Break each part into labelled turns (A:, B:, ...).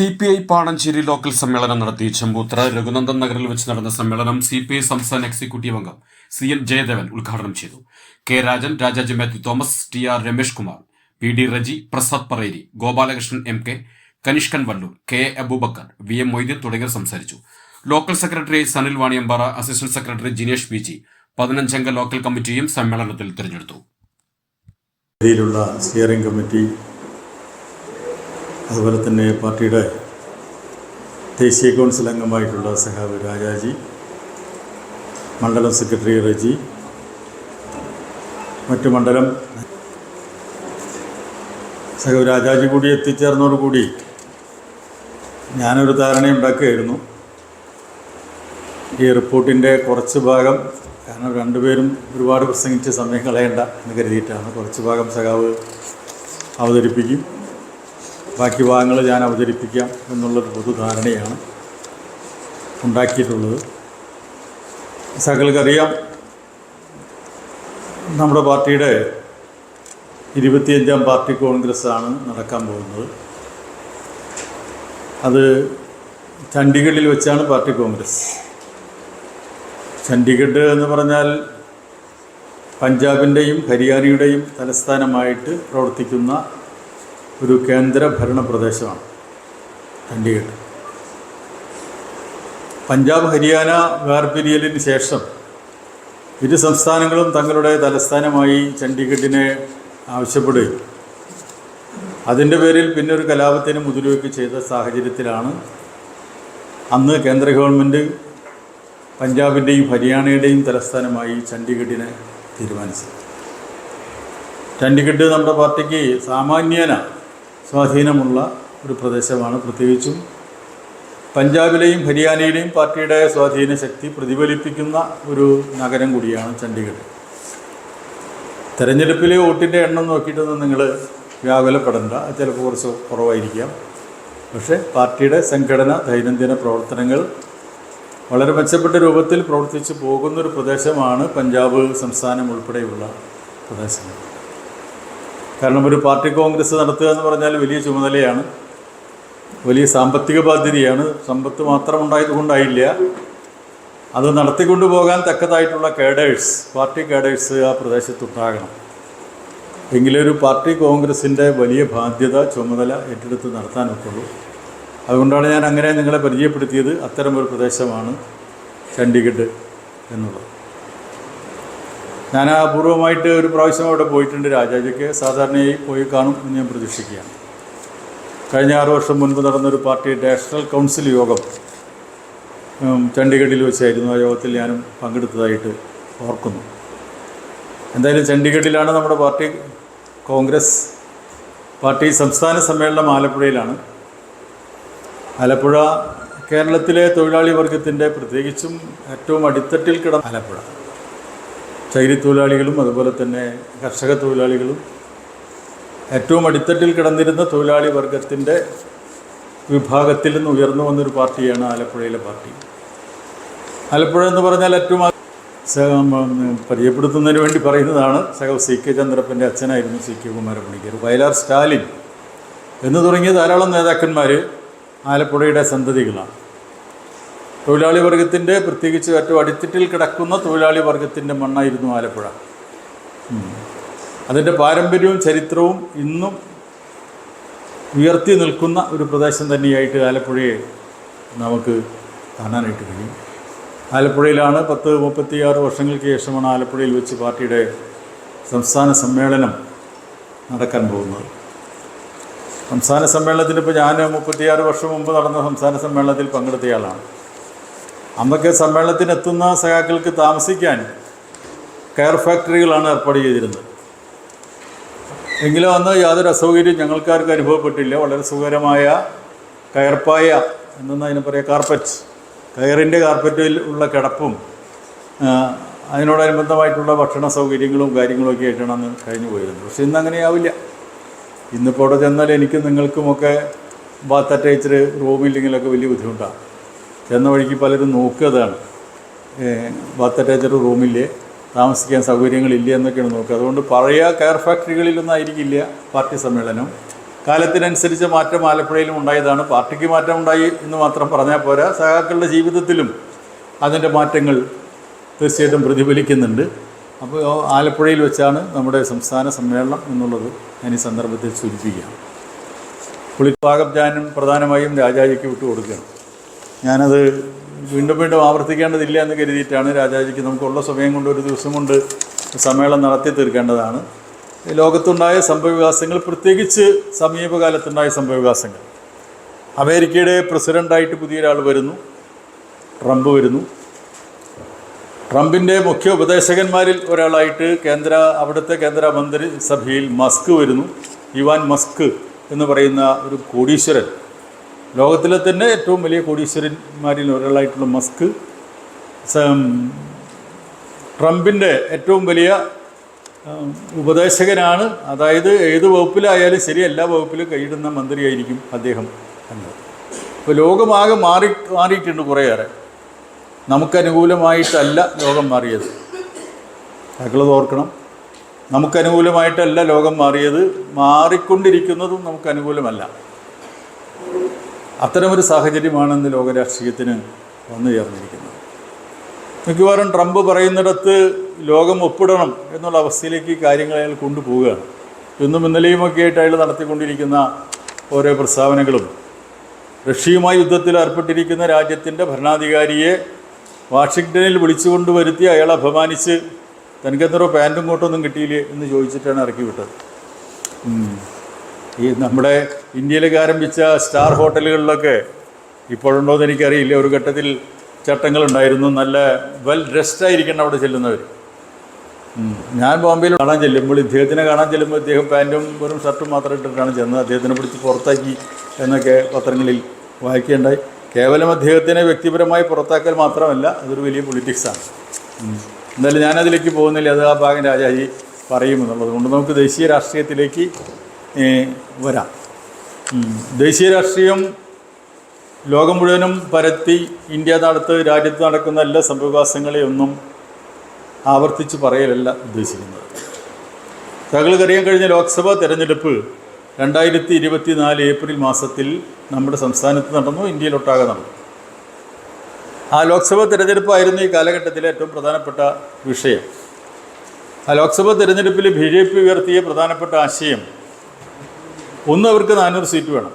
A: C P I Panancheri local സമ്മേളനം നടത്തി. ചെമ്പൂത്ര രഘുനന്ദൻ നഗറിൽ വെച്ച് നടന്ന സമ്മേളനം സി പി ഐ സംസ്ഥാന എക്സിക്യൂട്ടീവ് അംഗം സി എൻ ജയദേവൻ ഉദ്ഘാടനം ചെയ്തു. K Rajan Rajaji Mathew Thomas T R Ramesh Kumar P D Reji Prasad Pareri Gopalakrishnan M K Kanishkan Vallur K A Aboobacker V M Moideen തുടങ്ങിയവർ സംസാരിച്ചു. Local secretary Sanil Vaniyampara assistant secretary Jinesh P G പതിനഞ്ചംഗ local കമ്മിറ്റിയും സമ്മേളനത്തിൽ തിരഞ്ഞെടുത്തു.
B: Steering committee അതുപോലെ തന്നെ പാർട്ടിയുടെ ദേശീയ council അംഗമായിട്ടുള്ള സഹാബ് Rajaji മണ്ഡലം സെക്രട്ടറി റജി മറ്റു മണ്ഡലം സഹബ് രാജാജി കൂടി എത്തിച്ചേർന്നതോടുകൂടി ഞാനൊരു ധാരണയുണ്ടാക്കുകയായിരുന്നു ഈ റിപ്പോർട്ടിന്റെ കുറച്ച് ഭാഗം കാരണം രണ്ടുപേരും ഒരുപാട് പ്രസംഗിച്ച് സമയം കളയണ്ട എന്ന് കരുതിയിട്ടാണ് കുറച്ച് ഭാഗം സഖാവ് അവതരിപ്പിക്കും. ബാക്കി ഭാഗങ്ങൾ ഞാൻ അവതരിപ്പിക്കാം എന്നുള്ളൊരു പൊതുധാരണയാണ് ഉണ്ടാക്കിയിട്ടുള്ളത്. സകൽക്കറിയാം നമ്മുടെ പാർട്ടിയുടെ ഇരുപത്തിയഞ്ചാം പാർട്ടി കോൺഗ്രസ് ആണ് നടക്കാൻ പോകുന്നത്. അത് ചണ്ഡീഗഡിൽ വെച്ചാണ് പാർട്ടി കോൺഗ്രസ്. ചണ്ഡീഗഡ് എന്ന് പറഞ്ഞാൽ പഞ്ചാബിന്റെയും ഹരിയാനയുടെയും തലസ്ഥാനമായിട്ട് പ്രവർത്തിക്കുന്ന ഒരു കേന്ദ്ര ഭരണ പ്രദേശമാണ് ചണ്ഡീഗഡ് പഞ്ചാബ് ഹരിയാന വേർപിരിയലിന് ശേഷം ഇരു സംസ്ഥാനങ്ങളും തങ്ങളുടെ തലസ്ഥാനമായി ചണ്ഡീഗഡിനെ ആവശ്യപ്പെടുകയും അതിന്റെ പേരിൽ പിന്നെ ഒരു കലാപത്തിന് മുതിരുവയ്ക്ക് ചെയ്ത സാഹചര്യത്തിലാണ് അന്ന് കേന്ദ്ര ഗവൺമെന്റ് പഞ്ചാബിന്റെയും ഹരിയാനയുടെയും തലസ്ഥാനമായി ചണ്ഡീഗഡിനെ തീരുമാനിച്ചത്. ചണ്ഡീഗഡ് നമ്മുടെ പാർട്ടിക്ക് സാമാന്യേന സ്വാധീനമുള്ള ഒരു പ്രദേശമാണ്. പ്രത്യേകിച്ചും പഞ്ചാബിലെയും ഹരിയാനയിലെയും പാർട്ടിയുടെ സ്വാധീന ശക്തി പ്രതിഫലിപ്പിക്കുന്ന ഒരു നഗരം കൂടിയാണ് ചണ്ഡീഗഡ്. തെരഞ്ഞെടുപ്പിലെ വോട്ടിന്റെ എണ്ണം നോക്കിയിട്ടൊന്നും നിങ്ങൾ വ്യാകുലപ്പെടേണ്ട. ചിലപ്പോൾ കുറച്ച് കുറവായിരിക്കാം. പക്ഷേ പാർട്ടിയുടെ സംഘടന ദൈനംദിന പ്രവർത്തനങ്ങൾ വളരെ മെച്ചപ്പെട്ട രൂപത്തിൽ പ്രവർത്തിച്ചു പോകുന്നൊരു പ്രദേശമാണ് പഞ്ചാബ് സംസ്ഥാനം ഉൾപ്പെടെയുള്ള പ്രദേശങ്ങൾ. കാരണം ഒരു പാർട്ടി കോൺഗ്രസ് നടത്തുക എന്ന് പറഞ്ഞാൽ വലിയ ചുമതലയാണ്. വലിയ സാമ്പത്തിക ബാധ്യതയാണ്. സമ്പത്ത് മാത്രം ഉണ്ടായതുകൊണ്ടായില്ല. അത് നടത്തിക്കൊണ്ടു പോകാൻ തക്കതായിട്ടുള്ള കേഡേഴ്സ് പാർട്ടി കേഡേഴ്സ് ആ പ്രദേശത്തുണ്ടാകണം. എങ്കിലേ ഒരു പാർട്ടി കോൺഗ്രസിന്റെ വലിയ ബാധ്യത ചുമതല ഏറ്റെടുത്ത് നടത്താനൊക്കുള്ളൂ. അതുകൊണ്ടാണ് ഞാൻ അങ്ങനെ നിങ്ങളെ പരിചയപ്പെടുത്തിയത്. അത്തരമൊരു പ്രദേശമാണ് ചണ്ഡീഗഡ് എന്നുള്ളത്. ഞാൻ അപൂർവമായിട്ട് ഒരു പ്രാവശ്യം അവിടെ പോയിട്ടുണ്ട് രാജാജിക്ക്. സാധാരണയായി പോയി കാണും എന്ന് ഞാൻ പ്രതീക്ഷിക്കുകയാണ്. കഴിഞ്ഞ ആറ് വർഷം മുൻപ് നടന്നൊരു പാർട്ടി നാഷണൽ കൗൺസിൽ യോഗം ചണ്ഡീഗഡിൽ വെച്ചായിരുന്നു ആ യോഗത്തിൽ ഞാനും പങ്കെടുത്തതായിട്ട് ഓർക്കുന്നു. എന്തായാലും ചണ്ഡീഗഡിലാണ് നമ്മുടെ പാർട്ടി കോൺഗ്രസ് പാർട്ടി സംസ്ഥാന സമ്മേളനം ആലപ്പുഴയിലാണ്. ആലപ്പുഴ കേരളത്തിലെ തൊഴിലാളി വർഗത്തിന്റെ പ്രത്യേകിച്ചും ഏറ്റവും അടിത്തട്ടിൽ കിടന്ന ആലപ്പുഴ. ചൈരി തൊഴിലാളികളും അതുപോലെ തന്നെ കർഷക തൊഴിലാളികളും. ഏറ്റവും അടിത്തട്ടിൽ കിടന്നിരുന്ന തൊഴിലാളി വർഗത്തിന്റെ വിഭാഗത്തിൽ നിന്ന് ഉയർന്നു വന്നൊരു പാർട്ടിയാണ് ആലപ്പുഴയിലെ പാർട്ടി. ആലപ്പുഴ എന്ന് പറഞ്ഞാൽ ഏറ്റവും പരിചയപ്പെടുത്തുന്നതിന് വേണ്ടി പറയുന്നതാണ് സഹവ് സി. കെ. ചന്ദ്രപ്പന്റെ അച്ഛനായിരുന്നു സി. കെ. കുമാരപ്പണിക്കർ വയലാർ സ്റ്റാലിൻ എന്ന് തുടങ്ങിയ ധാരാളം നേതാക്കന്മാർ ആലപ്പുഴയുടെ സന്തതികളാണ്. തൊഴിലാളി വർഗത്തിന്റെ പ്രത്യേകിച്ച് ഏറ്റവും അടിത്തട്ടിൽ കിടക്കുന്ന തൊഴിലാളി വർഗത്തിന്റെ മണ്ണായിരുന്നു ആലപ്പുഴ. അതിന്റെ പാരമ്പര്യവും ചരിത്രവും ഇന്നും ഉയർത്തി നിൽക്കുന്ന ഒരു പ്രദേശം തന്നെയായിട്ട് ആലപ്പുഴയെ നമുക്ക് കാണാനായിട്ട് കഴിയും. ആലപ്പുഴയിലാണ് പത്ത് മുപ്പത്തിയാറ് വർഷങ്ങൾക്ക് ശേഷമാണ് ആലപ്പുഴയിൽ വെച്ച് പാർട്ടിയുടെ സംസ്ഥാന സമ്മേളനം നടക്കാൻ പോകുന്നത്. സംസ്ഥാന സമ്മേളനത്തിന് ഇപ്പോൾ ഞാൻ മുപ്പത്തിയാറ് വർഷം മുമ്പ് നടന്ന സംസ്ഥാന സമ്മേളനത്തിൽ പങ്കെടുത്തയാളാണ് അന്നൊക്കെ സമ്മേളനത്തിന് എത്തുന്ന സഖാക്കൾക്ക് താമസിക്കാൻ കെയർ ഫാക്ടറികളാണ് ഏർപ്പാട് ചെയ്തിരുന്നത്. എങ്കിലും അന്ന് യാതൊരു അസൗകര്യം ഞങ്ങൾക്കാർക്ക് അനുഭവപ്പെട്ടില്ല. വളരെ സുഖകരമായ കയർപ്പായ എന്തെന്ന് അതിന് പറയുക കാർപ്പറ്റ് കയറിന്റെ കാർപ്പറ്റിൽ ഉള്ള കിടപ്പും അതിനോടനുബന്ധമായിട്ടുള്ള ഭക്ഷണ സൗകര്യങ്ങളും കാര്യങ്ങളും ഒക്കെ ആയിട്ടാണ് അന്ന് കഴിഞ്ഞു പോയിരുന്നത്. പക്ഷേ ഇന്ന് അങ്ങനെയാവില്ല ഇന്നിപ്പോൾ അവിടെ ചെന്നാൽ എനിക്കും നിങ്ങൾക്കുമൊക്കെ ബാത്ത് അറ്റാച്ച്ഡ് റൂമില്ലെങ്കിലൊക്കെ വലിയ ബുദ്ധിമുട്ടാണ്. ചെന്ന വഴിക്ക് പലരും നോക്കിയതാണ് ബാത്ത് അറ്റാച്ച്ഡ് റൂമില്ലേ? താമസിക്കാൻ സൗകര്യങ്ങളില്ല എന്നൊക്കെയാണ് നോക്കുക. അതുകൊണ്ട് പഴയ കെയർ ഫാക്ടറികളിലൊന്നും ആയിരിക്കില്ല പാർട്ടി സമ്മേളനം. കാലത്തിനനുസരിച്ച് മാറ്റം ആലപ്പുഴയിലും ഉണ്ടായതാണ്. പാർട്ടിക്ക് മാറ്റം ഉണ്ടായി എന്ന് മാത്രം പറഞ്ഞാൽ പോരാ. സഹാക്കളുടെ ജീവിതത്തിലും അതിന്റെ മാറ്റങ്ങൾ തീർച്ചയായിട്ടും പ്രതിഫലിക്കുന്നുണ്ട്. അപ്പോൾ ആലപ്പുഴയിൽ വെച്ചാണ് നമ്മുടെ സംസ്ഥാന സമ്മേളനം എന്നുള്ളത് ഞാൻ ഈ സന്ദർഭത്തിൽ സൂചിപ്പിക്കുകയാണ് പുളിപ്പാകം ഞാനും പ്രധാനമായും രാജാജിക്ക് വിട്ടുകൊടുക്കുകയാണ്. ഞാനത് വീണ്ടും വീണ്ടും ആവർത്തിക്കേണ്ടതില്ല എന്ന് കരുതിയിട്ടാണ് രാജാജിക്ക് നമുക്കുള്ള സമയം കൊണ്ട് ഒരു ദിവസം കൊണ്ട് സമ്മേളനം നടത്തി തീർക്കേണ്ടതാണ്. ലോകത്തുണ്ടായ സംഭവവികാസങ്ങൾ പ്രത്യേകിച്ച് സമീപകാലത്തുണ്ടായ സംഭവവികാസങ്ങൾ. അമേരിക്കയുടെ പ്രസിഡന്റായിട്ട് പുതിയൊരാൾ വരുന്നു. ട്രംപ് വരുന്നു. ട്രംപിന്റെ മുഖ്യ ഉപദേശകന്മാരിൽ ഒരാളായിട്ട് കേന്ദ്ര അവിടുത്തെ കേന്ദ്ര മന്ത്രിസഭയിൽ മസ്ക് വരുന്നു. ഇവാൻ മസ്ക് എന്ന് പറയുന്ന ഒരു കോടീശ്വരൻ. ലോകത്തിലെ തന്നെ ഏറ്റവും വലിയ കോടീശ്വരന്മാരിൽ ഒരാളായിട്ടുള്ള മസ്ക്. ട്രംപിന്റെ ഏറ്റവും വലിയ ഉപദേശകനാണ്. അതായത് ഏത് വകുപ്പിലായാലും ശരി എല്ലാ വകുപ്പിലും കൈയിടുന്ന മന്ത്രിയായിരിക്കും അദ്ദേഹം എന്നത്. ഇപ്പോൾ ലോകമാകെ മാറി മാറിയിട്ടുണ്ട് കുറേയേറെ. നമുക്കനുകൂലമായിട്ടല്ല ലോകം മാറിയത്. താങ്കളത് ഓർക്കണം. നമുക്കനുകൂലമായിട്ടല്ല ലോകം മാറിയത്. മാറിക്കൊണ്ടിരിക്കുന്നതും നമുക്ക് അനുകൂലമല്ല. അത്തരമൊരു സാഹചര്യമാണെന്ന് ലോകരാഷ്ട്രീയത്തിന് വന്നു ചേർന്നിരിക്കുന്നത്. മിക്കവാറും ട്രംപ് പറയുന്നിടത്ത് ലോകം ഒപ്പിടണം എന്നുള്ള അവസ്ഥയിലേക്ക് കാര്യങ്ങൾ അയാൾ കൊണ്ടുപോവുകയാണ്. ഇന്നും ഇന്നലെയുമൊക്കെ ആയിട്ട് അയാൾ നടത്തിക്കൊണ്ടിരിക്കുന്ന ഓരോ പ്രസ്താവനകളും റഷ്യയുമായി യുദ്ധത്തിൽ ഏർപ്പെട്ടിരിക്കുന്ന രാജ്യത്തിന്റെ ഭരണാധികാരിയെ വാഷിങ്ടണിൽ വിളിച്ചുകൊണ്ട് വരുത്തി അയാളെ അപമാനിച്ച് തനിക്കെന്തോ പാന്റും കോട്ടൊന്നും കിട്ടിയില്ലേ എന്ന് ചോദിച്ചിട്ടാണ് ഇറക്കി വിട്ടത്. ഈ നമ്മുടെ ഇന്ത്യയിലേക്ക് ആരംഭിച്ച സ്റ്റാർ ഹോട്ടലുകളിലൊക്കെ ഇപ്പോഴുണ്ടോ എന്ന് എനിക്കറിയില്ല. ഒരു ഘട്ടത്തിൽ ചട്ടങ്ങളുണ്ടായിരുന്നു. നല്ല വെൽ ഡ്രസ്ഡ് ആയിരിക്കണം അവിടെ ചെല്ലുന്നവർ ഞാൻ ബോംബെയിൽ കാണാൻ ചെല്ലുമ്പോൾ ഇദ്ദേഹത്തിനെ കാണാൻ ചെല്ലുമ്പോൾ ഇദ്ദേഹം പാന്റും വെറും ഷർട്ടും മാത്രം ഇട്ടിട്ടാണ് ചെന്നത്. അദ്ദേഹത്തിനെ പിടിച്ച് പുറത്താക്കി എന്നൊക്കെ പത്രങ്ങളിൽ വായിക്കേണ്ടായി കേവലം അദ്ദേഹത്തിനെ വ്യക്തിപരമായി പുറത്താക്കൽ മാത്രമല്ല അതൊരു വലിയ പൊളിറ്റിക്സാണ് എന്തായാലും ഞാനതിലേക്ക് പോകുന്നില്ല. അത് ആ ഭാഗം രാജാജി പറയുമെന്നുള്ളത് കൊണ്ട് നമുക്ക് ദേശീയ രാഷ്ട്രീയത്തിലേക്ക് വരാം. ദേശീയ രാഷ്ട്രീയം ലോകം മുഴുവനും പരത്തി ഇന്ത്യ നടത്ത് രാജ്യത്ത് നടക്കുന്ന എല്ലാ സംഭവവികാസങ്ങളെയൊന്നും ആവർത്തിച്ച് പറയലല്ല ഉദ്ദേശിക്കുന്നത്. തകൾക്കറിയാൻ കഴിഞ്ഞ ലോക്സഭാ തെരഞ്ഞെടുപ്പ് രണ്ടായിരത്തി ഇരുപത്തി നാല് ഏപ്രിൽ മാസത്തിൽ നമ്മുടെ സംസ്ഥാനത്ത് നടന്നു ഇന്ത്യയിലൊട്ടാകെ നടന്നു. ആ ലോക്സഭാ തെരഞ്ഞെടുപ്പായിരുന്നു ഈ കാലഘട്ടത്തിലെ ഏറ്റവും പ്രധാനപ്പെട്ട വിഷയം. ആ ലോക്സഭാ തെരഞ്ഞെടുപ്പിൽ ബി ജെ പി ഉയർത്തിയ പ്രധാനപ്പെട്ട ആശയം ഒന്ന് അവർക്ക് നാനൂറ് സീറ്റ് വേണം.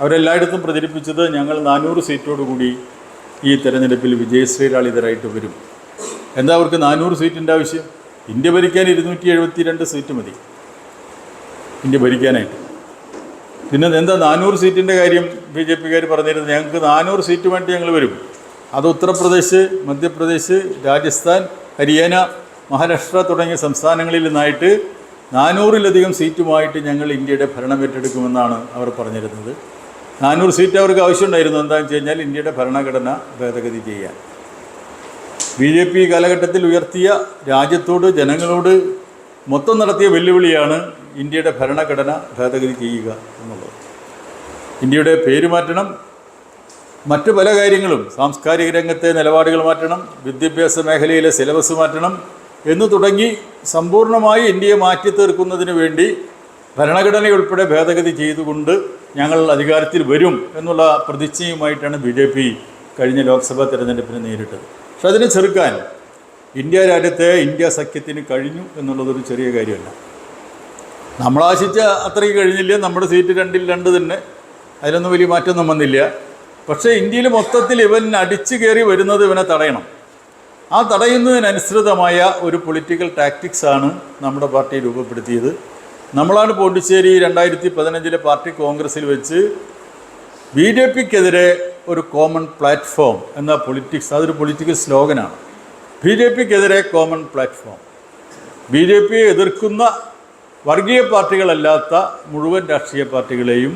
B: അവരെല്ലായിടത്തും പ്രചരിപ്പിച്ചത് ഞങ്ങൾ നാനൂറ് സീറ്റോടുകൂടി ഈ തെരഞ്ഞെടുപ്പിൽ വിജയശ്രീലാളിതരായിട്ട് വരും. എന്താ അവർക്ക് നാനൂറ് സീറ്റിന്റെ ആവശ്യം? ഇന്ത്യ ഭരിക്കാൻ ഇരുന്നൂറ്റി എഴുപത്തി രണ്ട് സീറ്റ് മതി. ഇന്ത്യ ഭരിക്കാനായിട്ട്. പിന്നെ എന്താ നാനൂറ് സീറ്റിന്റെ കാര്യം ബി ജെ പിക്കാർ പറഞ്ഞിരുന്നത്? ഞങ്ങൾക്ക് നാനൂറ് സീറ്റ് വേണ്ടി ഞങ്ങൾ വരും. അത് ഉത്തർപ്രദേശ് മധ്യപ്രദേശ് രാജസ്ഥാൻ ഹരിയാന മഹാരാഷ്ട്ര തുടങ്ങിയ സംസ്ഥാനങ്ങളിൽ നിന്നായിട്ട് നാനൂറിലധികം സീറ്റുമായിട്ട് ഞങ്ങൾ ഇന്ത്യയുടെ ഭരണം ഏറ്റെടുക്കുമെന്നാണ് അവർ പറഞ്ഞിരുന്നത്. നാനൂറ് സീറ്റ് അവർക്ക് ആവശ്യമുണ്ടായിരുന്നു. എന്താണെന്ന് വെച്ച് കഴിഞ്ഞാൽ ഇന്ത്യയുടെ ഭരണഘടന ഭേദഗതി ചെയ്യാൻ. ബി ജെ പി കാലഘട്ടത്തിൽ ഉയർത്തിയ രാജ്യത്തോട് ജനങ്ങളോട് മൊത്തം നടത്തിയ വെല്ലുവിളിയാണ് ഇന്ത്യയുടെ ഭരണഘടന ഭേദഗതി ചെയ്യുക എന്നുള്ളത്. ഇന്ത്യയുടെ പേര് മാറ്റണം മറ്റു പല കാര്യങ്ങളും സാംസ്കാരിക രംഗത്തെ നിലപാടുകൾ മാറ്റണം വിദ്യാഭ്യാസ മേഖലയിലെ സിലബസ് മാറ്റണം എന്ന് തുടങ്ങി സമ്പൂർണമായി ഇന്ത്യയെ മാറ്റി തീർക്കുന്നതിന് വേണ്ടി ഭരണഘടനയുൾപ്പെടെ ഭേദഗതി ചെയ്തുകൊണ്ട് ഞങ്ങൾ അധികാരത്തിൽ വരും എന്നുള്ള പ്രതിജ്ഞയുമായിട്ടാണ് ബി ജെ പി കഴിഞ്ഞ ലോക്സഭാ തെരഞ്ഞെടുപ്പിനെ നേരിട്ടത്. പക്ഷെ അതിനെ ചെറുക്കാൻ ഇന്ത്യ രാജ്യത്തെ ഇന്ത്യ സഖ്യത്തിന് കഴിഞ്ഞു എന്നുള്ളതൊരു ചെറിയ കാര്യമല്ല. നമ്മളാശിച്ച അത്രയ്ക്ക് കഴിഞ്ഞില്ല. നമ്മുടെ സീറ്റ് രണ്ടിൽ രണ്ട് തന്നെ. അതിലൊന്നും വലിയ മാറ്റമൊന്നും വന്നില്ല. പക്ഷേ ഇന്ത്യയിൽ മൊത്തത്തിൽ ഇവൻ അടിച്ചു കയറി വരുന്നത് ഇവനെ തടയണം. ആ തടയുന്നതിനനുസൃതമായ ഒരു പൊളിറ്റിക്കൽ ടാക്ടിക്സാണ് നമ്മുടെ പാർട്ടി രൂപപ്പെടുത്തിയത്. നമ്മളാണ് പോണ്ടിച്ചേരി രണ്ടായിരത്തി പതിനഞ്ചിലെ പാർട്ടി കോൺഗ്രസ്സിൽ വെച്ച് ബി ജെ പിക്കെതിരെ ഒരു കോമൺ പ്ലാറ്റ്ഫോം എന്ന പൊളിറ്റിക്സ് അതൊരു പൊളിറ്റിക്കൽ സ്ലോഗനാണ് ബി ജെ പിക്കെതിരെ കോമൺ പ്ലാറ്റ്ഫോം ബി ജെ പിയെ എതിർക്കുന്ന വർഗീയ പാർട്ടികളല്ലാത്ത മുഴുവൻ രാഷ്ട്രീയ പാർട്ടികളെയും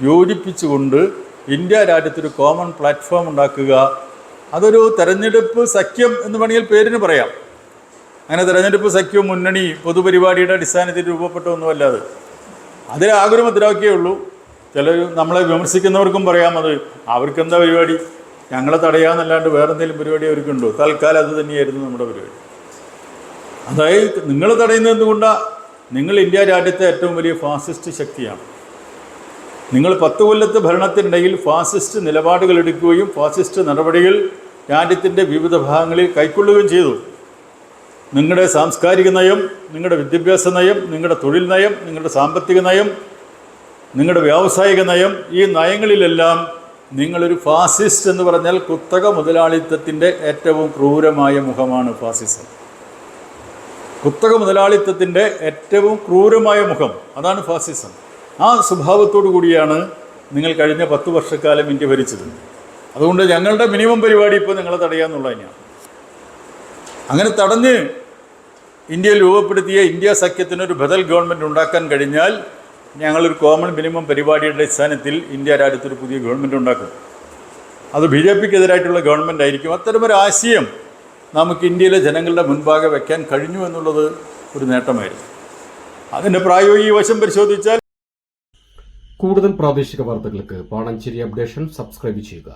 B: യോജിപ്പിച്ചുകൊണ്ട് ഇന്ത്യ രാജ്യത്തൊരു കോമൺ പ്ലാറ്റ്ഫോം ഉണ്ടാക്കുക അതൊരു തെരഞ്ഞെടുപ്പ് സഖ്യം എന്ന് വേണമെങ്കിൽ പേരിന് പറയാം. അങ്ങനെ തെരഞ്ഞെടുപ്പ് സഖ്യവും മുന്നണി പൊതുപരിപാടിയുടെ അടിസ്ഥാനത്തിൽ രൂപപ്പെട്ട ഒന്നുമല്ല അത്. ആഗ്രഹം ഒരു ഉള്ളൂ. ചില നമ്മളെ വിമർശിക്കുന്നവർക്കും പറയാം അത് അവർക്കെന്താ പരിപാടി? ഞങ്ങളെ തടയാന്നല്ലാണ്ട് വേറെ എന്തെങ്കിലും പരിപാടി അവർക്കുണ്ടോ? തൽക്കാലം അത് തന്നെയായിരുന്നു നമ്മുടെ പരിപാടി. അതായത് നിങ്ങൾ തടയുന്നത് എന്തുകൊണ്ടാണ് നിങ്ങൾ ഇന്ത്യ രാജ്യത്തെ ഏറ്റവും വലിയ ഫാസിസ്റ്റ് ശക്തിയാണ്. നിങ്ങൾ പത്ത് കൊല്ലത്തെ ഭരണത്തിനിടയിൽ ഫാസിസ്റ്റ് നിലപാടുകൾ എടുക്കുകയും ഫാസിസ്റ്റ് നടപടികൾ രാജ്യത്തിന്റെ വിവിധ ഭാഗങ്ങളിൽ കൈക്കൊള്ളുകയും ചെയ്തു. നിങ്ങളുടെ സാംസ്കാരിക നയം നിങ്ങളുടെ വിദ്യാഭ്യാസ നയം നിങ്ങളുടെ തൊഴിൽ നയം നിങ്ങളുടെ സാമ്പത്തിക നയം നിങ്ങളുടെ വ്യാവസായിക നയം ഈ നയങ്ങളിലെല്ലാം നിങ്ങളൊരു ഫാസിസ്റ്റ് എന്ന് പറഞ്ഞാൽ കുത്തക മുതലാളിത്തത്തിന്റെ ഏറ്റവും ക്രൂരമായ മുഖമാണ് ഫാസിസം. കുത്തക മുതലാളിത്തത്തിന്റെ ഏറ്റവും ക്രൂരമായ മുഖം അതാണ് ഫാസിസം. ആ സ്വഭാവത്തോടു കൂടിയാണ് നിങ്ങൾ കഴിഞ്ഞ പത്ത് വർഷക്കാലം ഇന്ത്യ ഭരിച്ചത്. അതുകൊണ്ട് ഞങ്ങളുടെ മിനിമം പരിപാടി ഇപ്പോൾ നിങ്ങളെ തടയാന്നുള്ളത് തന്നെയാണ്. അങ്ങനെ തടഞ്ഞ് ഇന്ത്യയിൽ രൂപപ്പെടുത്തിയ ഇന്ത്യ സഖ്യത്തിനൊരു ബദൽ ഗവൺമെന്റ് ഉണ്ടാക്കാൻ കഴിഞ്ഞാൽ ഞങ്ങളൊരു കോമൺ മിനിമം പരിപാടിയുടെ അടിസ്ഥാനത്തിൽ ഇന്ത്യ രാജ്യത്തൊരു പുതിയ ഗവൺമെന്റ് ഉണ്ടാക്കും. അത് ബി ജെ പിക്ക് എതിരായിട്ടുള്ള ഗവൺമെന്റ് ആയിരിക്കും. അത്തരമൊരു ആശയം നമുക്ക് ഇന്ത്യയിലെ ജനങ്ങളുടെ മുൻപാകെ വയ്ക്കാൻ കഴിഞ്ഞു എന്നുള്ളത് ഒരു നേട്ടമായിരുന്നു. അതിന്റെ പ്രായോഗിക വശം പരിശോധിച്ചാൽ
A: കൂടുതൽ പ്രാദേശിക വാർത്തകൾക്ക് പാണഞ്ചേരി അപ്ഡേഷൻ സബ്സ്ക്രൈബ് ചെയ്യുക.